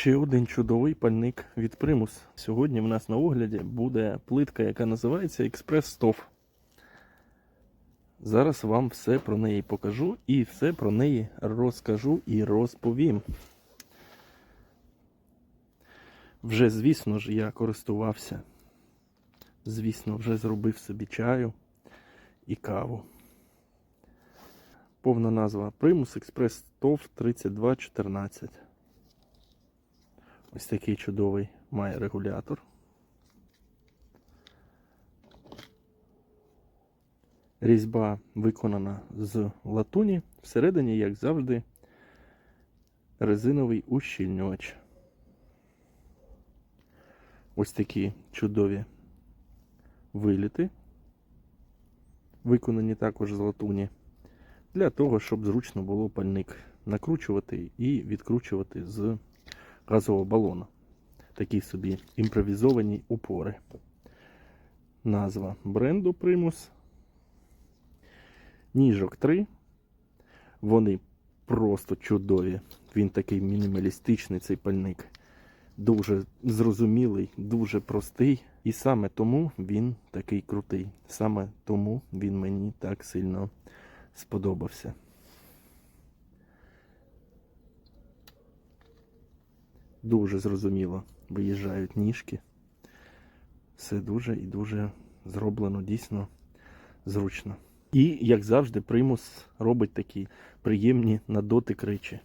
Ще один чудовий пальник від Primus. Сьогодні в нас на огляді буде плитка, яка називається Express Стов. Зараз вам все про неї покажу і все про неї розкажу і розповім. Вже, звісно ж, я користувався. Звісно, вже зробив собі чаю і каву. Повна назва Primus Express Stove 3214. Ось такий чудовий має регулятор. Різьба виконана з латуні. Всередині, як завжди, резиновий ущільнювач. Ось такі чудові виліти. Виконані також з латуні. Для того, щоб зручно було пальник накручувати і відкручувати з газового балона. Такі собі імпровізовані упори. Назва бренду Primus. Ніжок 3. Вони просто чудові. Він такий мінімалістичний цей пальник. Дуже зрозумілий, дуже простий. І саме тому він такий крутий. Саме тому він мені так сильно сподобався. Дуже зрозуміло виїжджають ніжки. Все дуже і дуже зроблено дійсно зручно. І, як завжди, примус робить такі приємні на дотик речі.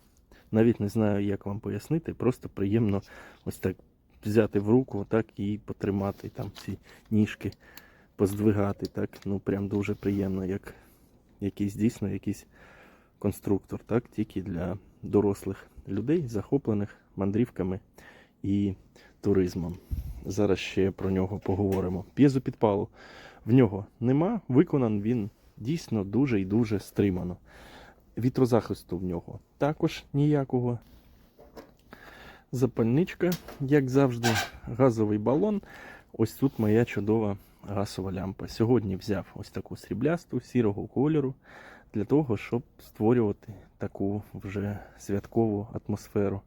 Навіть не знаю, як вам пояснити, просто приємно ось так взяти в руку, так і потримати там ці ніжки, поздвигати. Так, ну прям дуже приємно, як якийсь дійсно якийсь конструктор, так, тільки для дорослих людей, захоплених мандрівками і туризмом. Зараз ще про нього поговоримо. П'єзу підпалу в нього нема. Виконан він дійсно дуже і дуже стримано. Вітрозахисту в нього також ніякого. Запальничка, як завжди, газовий балон. Ось тут моя чудова газова лямпа. Сьогодні взяв ось таку сріблясту сірого кольору для того, щоб створювати таку вже святкову атмосферу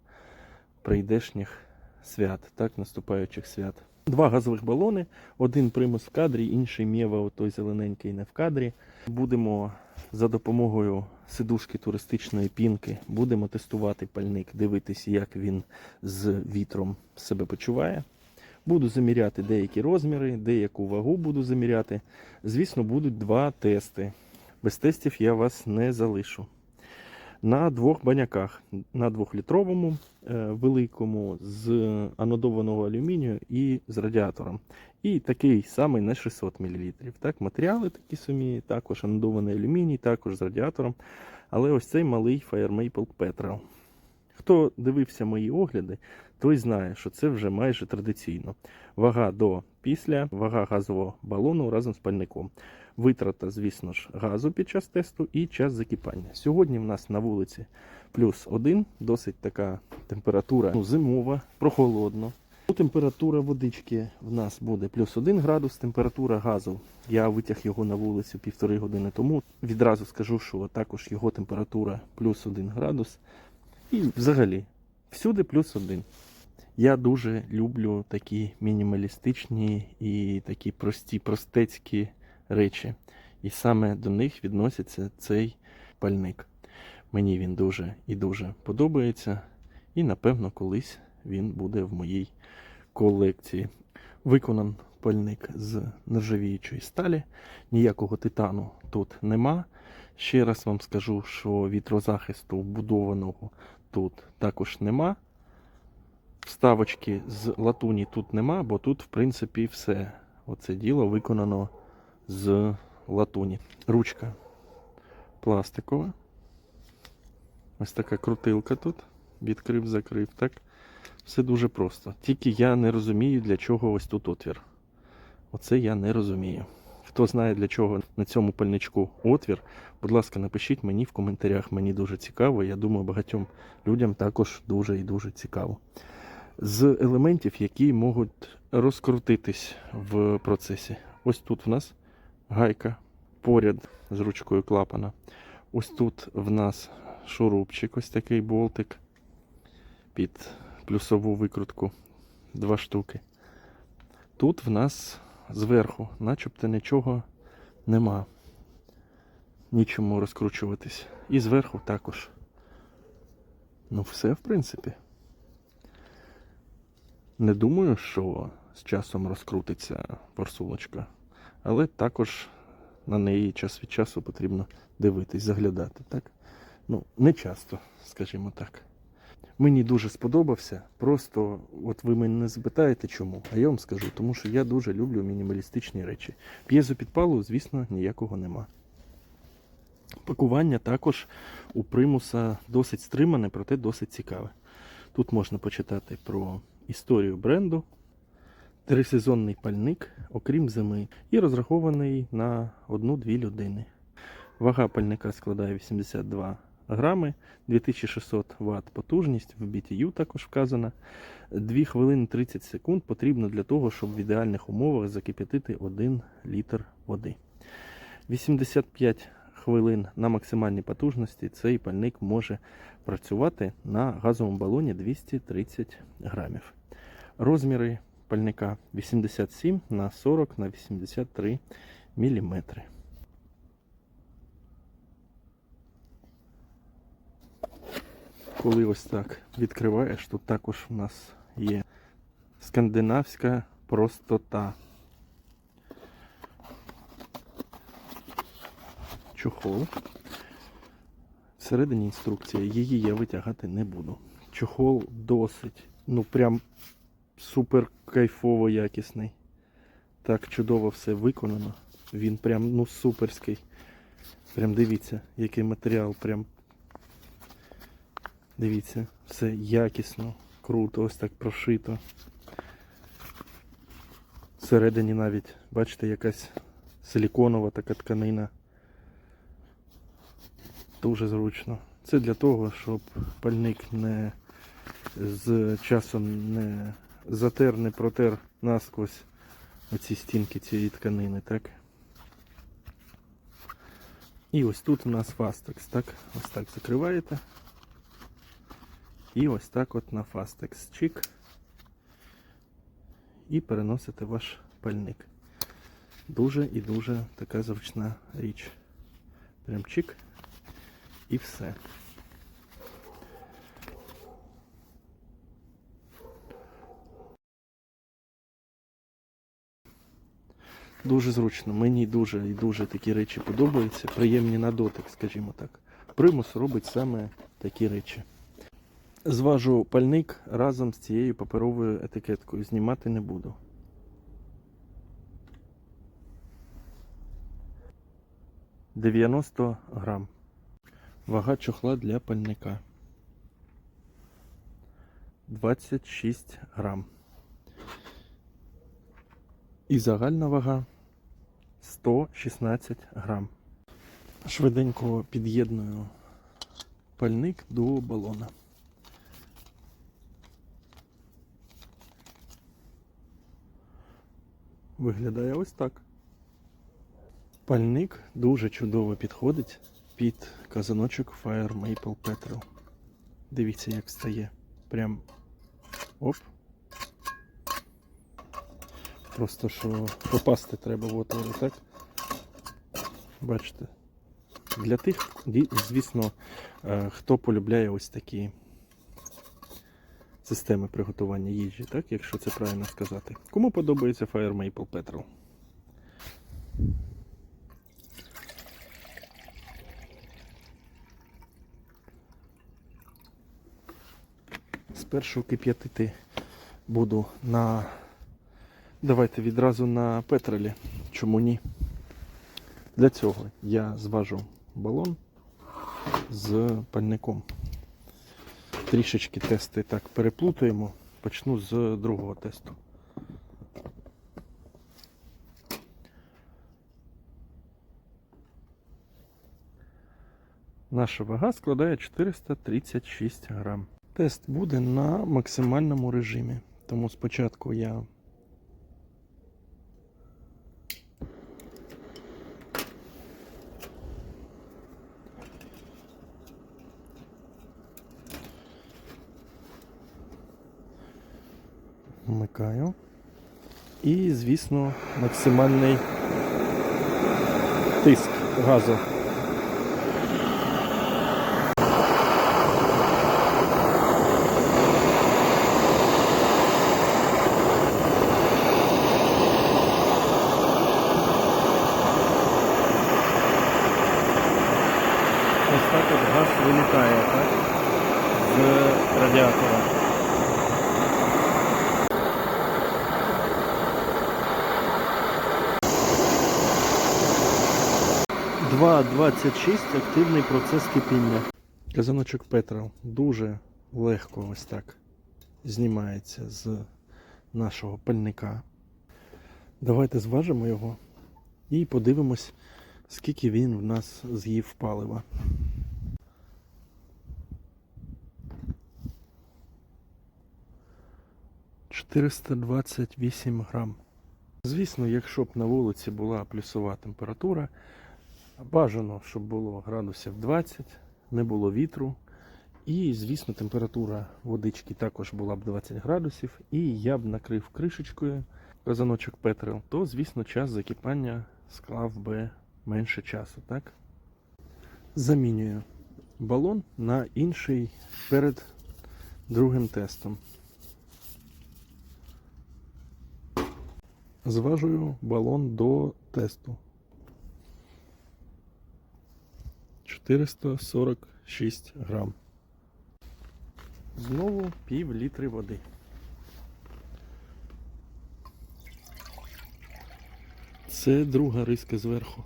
прийдешніх свят, так, наступаючих свят. Два газових балони, один примус в кадрі, інший Мєва, той зелененький не в кадрі. Будемо за допомогою сидушки туристичної пінки, будемо тестувати пальник, дивитися, як він з вітром себе почуває. Буду заміряти деякі розміри, деяку вагу буду заміряти. Звісно, будуть два тести. Без тестів я вас не залишу. На двох баняках, на двохлітровому е, великому з анодованого алюмінію і з радіатором. І такий самий на 600 мл. Так, матеріали такі самі, також анодований алюміній, також з радіатором. Але ось цей малий Fire Maple Petrol. Хто дивився мої огляди, той знає, що це вже майже традиційно. Вага до після, вага газового балону разом з пальником. Витрата, звісно ж, газу під час тесту і час закипання. Сьогодні в нас на вулиці плюс один, досить така температура ну, зимова, прохолодно. Ну, Температура водички в нас буде плюс 1 градус, температура газу. Я витяг його на вулицю півтори години тому. Відразу скажу, що також його температура плюс 1 градус. І взагалі, всюди плюс 1. Я дуже люблю такі мінімалістичні і такі прості, простецькі речі. І саме до них відноситься цей пальник. Мені він дуже і дуже подобається. І, напевно, колись він буде в моїй колекції. Виконан пальник з нержавіючої сталі. Ніякого титану тут нема. Ще раз вам скажу, що вітрозахисту вбудованого тут також нема. Вставочки з латуні тут нема, бо тут, в принципі, все. Оце діло виконано з латуні. Ручка пластикова. Ось така крутилка тут. Відкрив, закрив. Так. Все дуже просто. Тільки я не розумію, для чого ось тут отвір. Оце я не розумію. Хто знає, для чого на цьому пальничку отвір, будь ласка, напишіть мені в коментарях. Мені дуже цікаво. Я думаю, багатьом людям також дуже і дуже цікаво. З елементів, які можуть розкрутитись в процесі. Ось тут в нас гайка поряд з ручкою клапана. Ось тут в нас шурупчик, ось такий болтик під плюсову викрутку два штуки. Тут в нас зверху, начебто нічого нема. Нічому розкручуватись. І зверху також. Ну, все, в принципі. Не думаю, що з часом розкрутиться форсуночка, але також на неї час від часу потрібно дивитись, заглядати, так? Ну, не часто, скажімо так. Мені дуже сподобався. Просто от ви мене не запитаєте чому, а я вам скажу, тому що я дуже люблю мінімалістичні речі. П'єзопідпалу, звісно, ніякого нема. Пакування також у примуса досить стримане, проте досить цікаве. Тут можна почитати про історію бренду, трисезонний пальник, окрім зими, і розрахований на одну-дві людини. Вага пальника складає 82 грами, 2600 Вт потужність, в BTU також вказано. 2 хвилини 30 секунд потрібно для того, щоб в ідеальних умовах закип'ятити 1 літр води. 85 хвилин на максимальній потужності цей пальник може працювати на газовому балоні 230 грамів. Розміри пальника 87 на 40 на 83 міліметри. Коли ось так відкриваєш, тут також у нас є скандинавська простота. Чохол. Всередині інструкція, її я витягати не буду. Чохол досить, ну прям супер кайфово якісний. Так чудово все виконано. Він прям ну суперський. Прям дивіться, який матеріал, прям Дивіться, все якісно, круто, ось так прошито. Всередині навіть, бачите, якась силіконова така тканина. Дуже зручно. Це для того, щоб пальник не з часом не затер, не протер насквозь оці стінки цієї тканини, так? І ось тут у нас фастекс, так? Ось так закриваєте. І ось так от на Fastex чик. І переносите ваш пальник. Дуже і дуже така зручна річ. Прям чик і все. Дуже зручно. Мені дуже і дуже такі речі подобаються. Приємні на дотик, скажімо так. Примус робить саме такі речі. Зважу пальник разом з цією паперовою етикеткою. Знімати не буду. Дев'яносто грам. Вага чохла для пальника. 26 грам. І загальна вага 116 грам. Швиденько під'єдную пальник до балона. Виглядає ось так. Пальник дуже чудово підходить під казаночок Fire Maple Petrol. Дивіться, як стає. Прям оп. Просто що попасти треба в отвори, так? Бачите? Для тих, звісно, е, хто полюбляє ось такі системи приготування їжі, так, якщо це правильно сказати. Кому подобається Fire Maple Petrol? Спершу кип'ятити буду на. Давайте відразу на петролі. Чому ні? Для цього я зважу балон з пальником трішечки тести так переплутаємо. Почну з другого тесту. Наша вага складає 436 грам. Тест буде на максимальному режимі. Тому спочатку я Вмикаю. І, звісно, максимальний тиск газу. Ось так от газ вилітає, так? З радіатора. Два 26 активний процес кипіння. Казаночок Петрол дуже легко ось так знімається з нашого пальника. Давайте зважимо його і подивимось, скільки він в нас з'їв палива. «428 грам. Звісно, якщо б на вулиці була плюсова температура, бажано, щоб було градусів 20, не було вітру. І, звісно, температура водички також була б 20 градусів. І я б накрив кришечкою казаночок Петрел, то, звісно, час закипання склав би менше часу, так? Замінюю балон на інший перед другим тестом. Зважую балон до тесту. 446 грам. Знову пів літри води. Це друга риска зверху.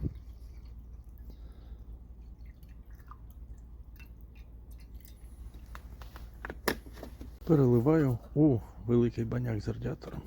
Переливаю у великий баняк з радіатором.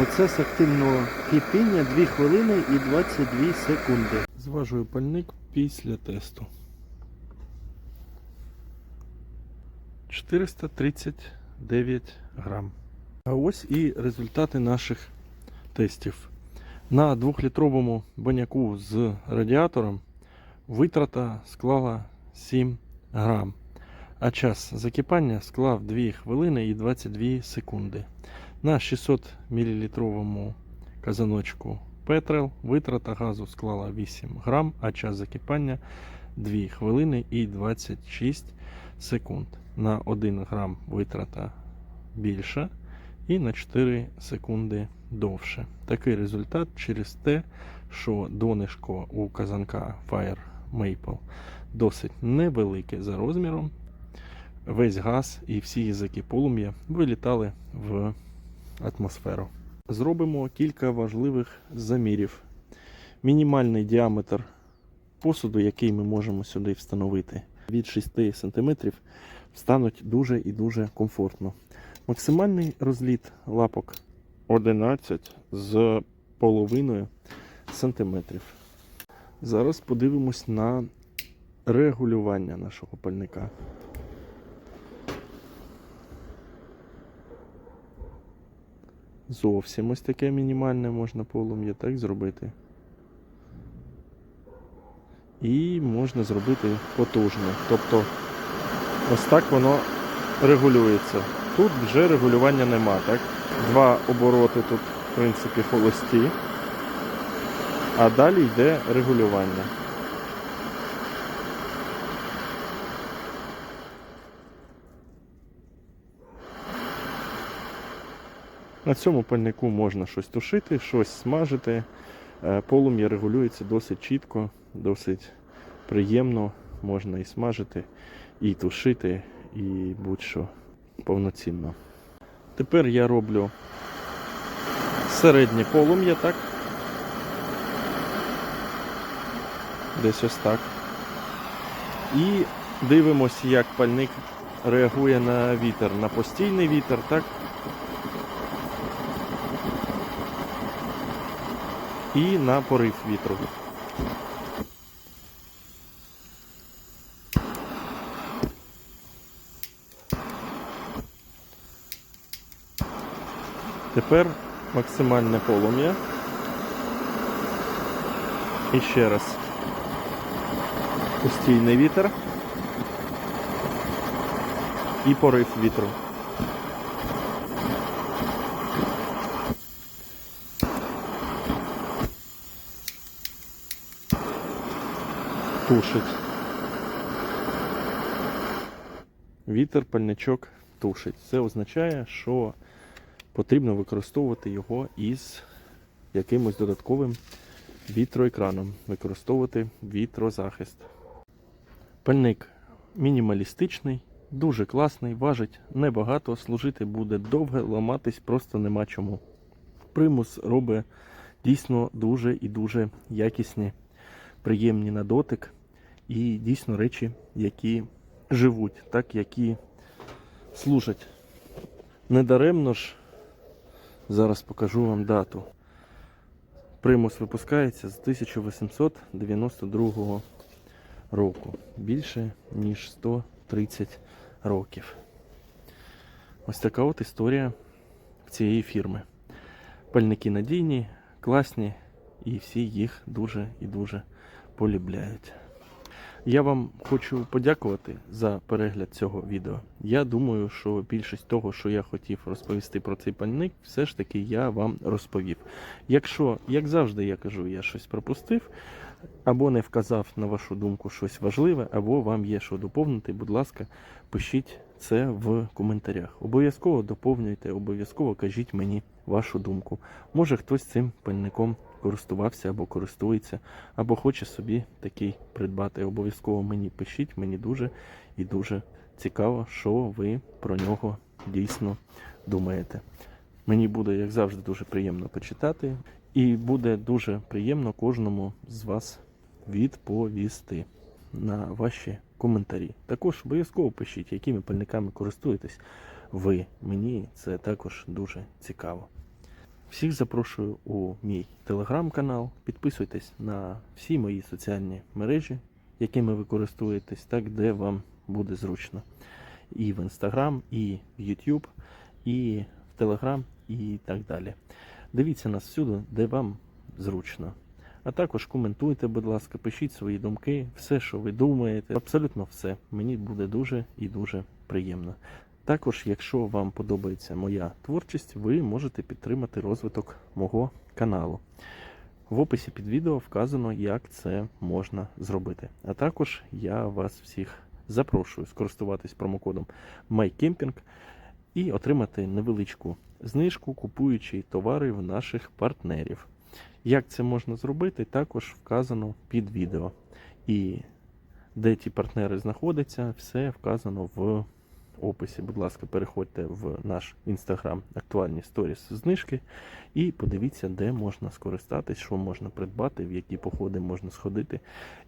Процес активного кипіння 2 хвилини і 22 секунди. Зважую пальник після тесту. 439 грам. А ось і результати наших тестів. На 2-літровому баняку з радіатором витрата склала 7 грам. А час закипання склав 2 хвилини і 22 секунди. На 600 мл казаночку Петрел витрата газу склала 8 грам, а час закипання 2 хвилини і 26 секунд. На 1 грам витрата більша і на 4 секунди довше. Такий результат через те, що донишко у казанка Fire Maple досить невелике за розміром. Весь газ і всі язики полум'я вилітали в атмосферу. Зробимо кілька важливих замірів. Мінімальний діаметр посуду, який ми можемо сюди встановити, від 6 см стануть дуже і дуже комфортно. Максимальний розліт лапок 11 з половиною сантиметрів. Зараз подивимось на регулювання нашого пальника. Зовсім ось таке мінімальне можна полум'я так зробити. І можна зробити потужне. Тобто ось так воно регулюється. Тут вже регулювання нема, так? Два обороти тут, в принципі, холості, а далі йде регулювання. На цьому пальнику можна щось тушити, щось смажити. Е, Полум'я регулюється досить чітко, досить приємно. Можна і смажити, і тушити, і будь-що. повноцінно. Тепер я роблю середнє полум'я, так? Десь ось так. І дивимося, як пальник реагує на вітер, на постійний вітер, так? І на порив вітру. Тепер максимальне полум'я. І ще раз. Постійний вітер. І порив вітру. Тушить. Вітер, пальничок тушить. Це означає, що потрібно використовувати його із якимось додатковим вітроекраном, використовувати вітрозахист. Пальник мінімалістичний, дуже класний, важить небагато, служити буде довго, ламатись просто нема чому. Примус робить дійсно дуже і дуже якісні, приємні на дотик і дійсно речі, які живуть, так, які служать. Недаремно ж Зараз покажу вам дату. Примус випускається з 1892 року. Більше ніж 130 років. Ось така от історія цієї фірми. Пальники надійні, класні, і всі їх дуже і дуже полюбляють. Я вам хочу подякувати за перегляд цього відео. Я думаю, що більшість того, що я хотів розповісти про цей пальник, все ж таки я вам розповів. Якщо, як завжди, я кажу, я щось пропустив, або не вказав на вашу думку щось важливе, або вам є що доповнити, будь ласка, пишіть це в коментарях. Обов'язково доповнюйте, обов'язково кажіть мені вашу думку. Може хтось цим пальником користувався або користується, або хоче собі такий придбати. Обов'язково мені пишіть, мені дуже і дуже цікаво, що ви про нього дійсно думаєте. Мені буде, як завжди, дуже приємно почитати, і буде дуже приємно кожному з вас відповісти на ваші коментарі. Також обов'язково пишіть, якими пальниками користуєтесь ви. Мені це також дуже цікаво. Всіх запрошую у мій телеграм-канал. Підписуйтесь на всі мої соціальні мережі, якими ви користуєтесь, так де вам буде зручно. І в інстаграм, і в YouTube, і в Телеграм, і так далі. Дивіться нас всюди, де вам зручно. А також коментуйте, будь ласка, пишіть свої думки, все, що ви думаєте, абсолютно все. Мені буде дуже і дуже приємно. Також, якщо вам подобається моя творчість, ви можете підтримати розвиток мого каналу. В описі під відео вказано, як це можна зробити. А також я вас всіх запрошую скористуватись промокодом MyCamping і отримати невеличку знижку, купуючи товари в наших партнерів. Як це можна зробити, також вказано під відео. І де ті партнери знаходяться, все вказано в описі. Будь ласка, переходьте в наш інстаграм актуальні сторіс знижки і подивіться, де можна скористатись, що можна придбати, в які походи можна сходити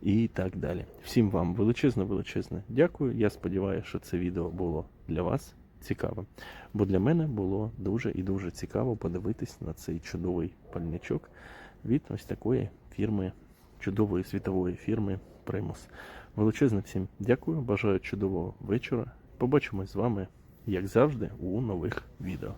і так далі. Всім вам величезне, величезне дякую. Я сподіваюся, що це відео було для вас цікавим. Бо для мене було дуже і дуже цікаво подивитись на цей чудовий пальничок від ось такої фірми, чудової світової фірми Primus. Величезне всім дякую, бажаю чудового вечора. Побачимось з вами, як завжди, у нових відео.